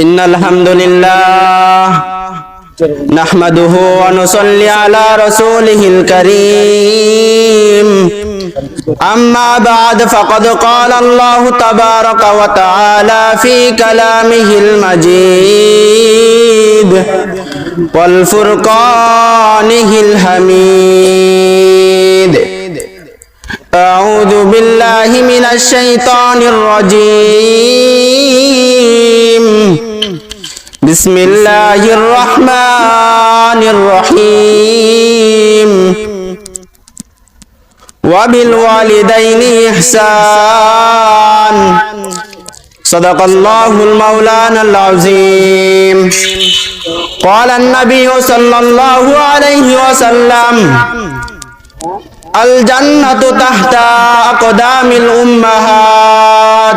إن الحمد لله نحمده ونصلي على رسوله الكريم أما بعد فقد قال الله تبارك وتعالى في كلامه المجيد والفرقانه الحميد أعوذ بالله من الشيطان الرجيم بسم الله الرحمن الرحيم وبالوالدين إحسان صدق الله المولانا العظيم قال النبي صلى الله عليه وسلم الجنة تحت أقدام الأمهات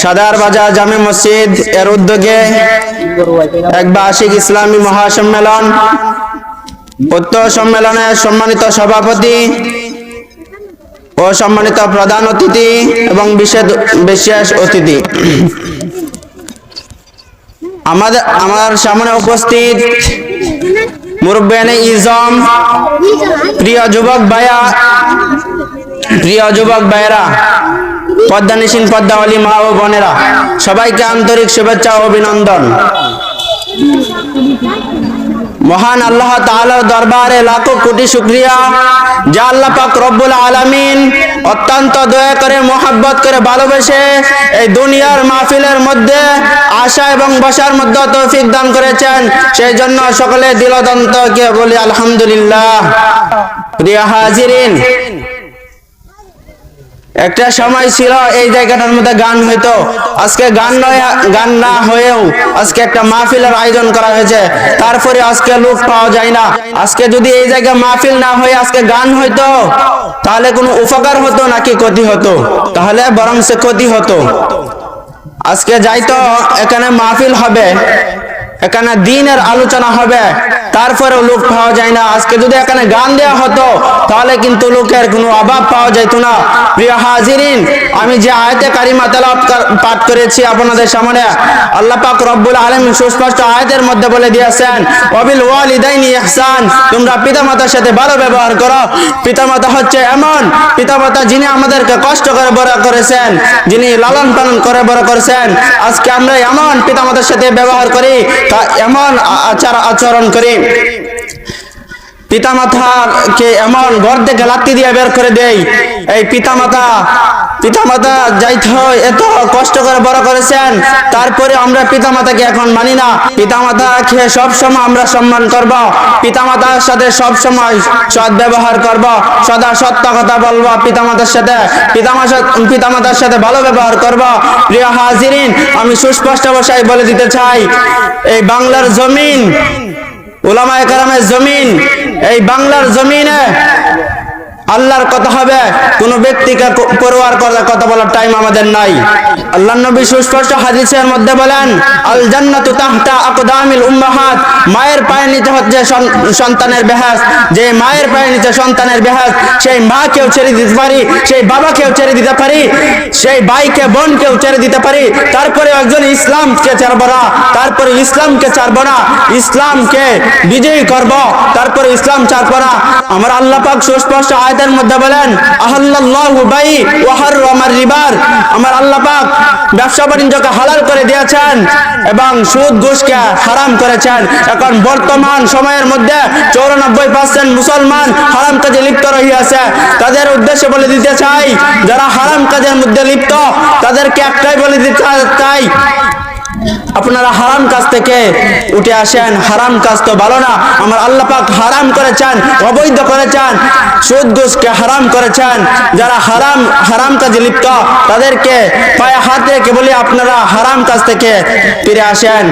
সাদার বাজার জামে মসজিদ, এর উদ্যোগে এক বার্ষিক ইসলামী মহাসম্মেলন উক্ত সম্মেলনের সম্মানিত সভাপতি ও সম্মানিত প্রধান অতিথি এবং বিশেষ বিশেষ অতিথি। আমাদের, আমার সামনে উপস্থিত মুরব্বানে ইজম, প্রিয় যুবক ভাইয়া প্রিয় যুবক ভাইয়েরা পদ্মা নিশিন পদ্মাওয়ালী মা ও বোনেরা, সবাইকে আন্তরিক শুভেচ্ছা ও অভিনন্দন। মহান আল্লাহ তাআলার দরবারে লাখো কোটি শুকরিয়া। যা আল্লাহ পাক রব্বুল আলামিন অত্যন্ত দয়া করে, মোহাব্বত করে ভালোবেসে এই দুনিয়ার মাহফিলের মধ্যে আশা এবং বসার মধ্যে তৌফিক দান করেছেন। সেই জন্য সকলে দিলদন্তকে বলি আলহামদুলিল্লাহ। প্রিয় হাজিরিন একটা সময় ছিল এই জায়গাটার মধ্যে গান হইতো। আজকে গান নয়, গান না হয়েও আজকে একটা মাহফিলের আয়োজন করা হয়েছে। তারপরে আজকে লোক পাওয়া যায় না। আজকে যদি এই জায়গায় মাহফিল না হয়ে আজকে গান হইতো, তাহলে কোনো উপকার হতো নাকি ক্ষতি হতো? তাহলে বরং সে ক্ষতি হতো। আজকে যাইতো, এখানে মাহফিল হবে। এখানে দিনের আলোচনা হবে তারপরে লোক পাওয়া যায় না। আজকে যদি এখানে গান দেওয়া হতো, তাহলে কিন্তু লোকের কোনো অভাব পাওয়া যেত না। প্রিয় হাজিরিন, আমি যে আয়তে কারিমা তেলাওয়াত পাঠ করেছি আপনাদের সামনে, আল্লাহ পাক রব্বুল আলামিন সুস্পষ্ট আয়াতের মধ্যে বলে দিয়েছেন, ওয়াবিল ওয়ালিদাইনি ইহসান। তোমরা পিতামাতার সাথে ভালো ব্যবহার করো। পিতামাতা হচ্ছে এমন, পিতামাতা যিনি আমাদেরকে কষ্ট করে বড় করেছেন, যিনি লালন পালন করে বড় করেছেন। আজকে আমরা এমন পিতামাতার সাথে ব্যবহার করি তা এমন আচার আচরণ করি। পিতামাতাকে এমন ঘর থেকে লাত্তি দিয়ে বের করে দেই। এই পিতা পিতামাতা পিতামাতা যাইতে হয়, এত কষ্ট করে বড় করেছেন, তারপরে আমরা পিতামাতাকে এখন মানি না। পিতামাতাকে সব সময় আমরা সম্মান করব, পিতামাতার সাথে সব সময় সৎ ব্যবহার করব, সদা সত্য কথা বলব পিতামাতার সাথে পিতামাতা পিতামাতার সাথে ভালো ব্যবহার করব। প্রিয় হাজিরিন, আমি সুস্পষ্ট ভাষায় বলে দিতে চাই, এই বাংলার জমিন ওলামায়ে কেরামের জমিন এই বাংলার জমিনে আল্লাহর কথা হবে, কোন ব্যক্তিকে পরোয়ার করার কথা বলার টাইম আমাদের নাই। আল্লাহ নবী সুস্পষ্ট হাদিসের মধ্যে বলেন আল জান্নাতু তাহতা আকদামিল উম্মাহাত। মায়ের পায়ের নিচে হচ্ছে সন্তানের বেহাস। যে মায়ের পায়ের নিচে সন্তানের বেহাস, সেই মাকেও ছেড়ে দিতে পারি, সেই বাবাকেও ছেড়ে দিতে পারি, সেই ভাইকে, বোনকেও ছেড়ে দিতে পারি। তারপরে একজন ইসলামকে ছাড়বো না, তারপরে ইসলামকে ছাড়বো না, ইসলামকে বিজয়ী করব, তারপরে ইসলাম ছাড়বো না। আমার আল্লাহ পাক সুস্পষ্ট আয়াতের মধ্যে বলেন রিবার। আমার আল্লাহ পাক ব্যবসা বাণিজ্যকে হালাল করে দিয়েছেন এবং সুদ ঘুষকে হারাম করেছেন। এখন বর্তমান সময়ের মধ্যে চৌরানব্বই পার্সেন্ট মুসলমান হারাম কাজে লিপ্ত রহিয়াছে। তাদের উদ্দেশ্যে বলে দিতে চাই, যারা হারাম কাজের মধ্যে লিপ্ত, তাদেরকে একটাই বলে দিতে চাই আপনারা হারাম কাজ থেকে উঠে আসেন, হারাম কাজ তো ভালো না। আমার আল্লাহ পাক হারাম করেছেন অবৈধ করেছেন সুদ ঘুষকে হারাম করেছেন যারা হারাম হারাম কাজে লিপ্ত, তাদেরকে পায়ে হাত রেখে বলি আপনারা হারাম কাজ থেকে ফিরে আসেন।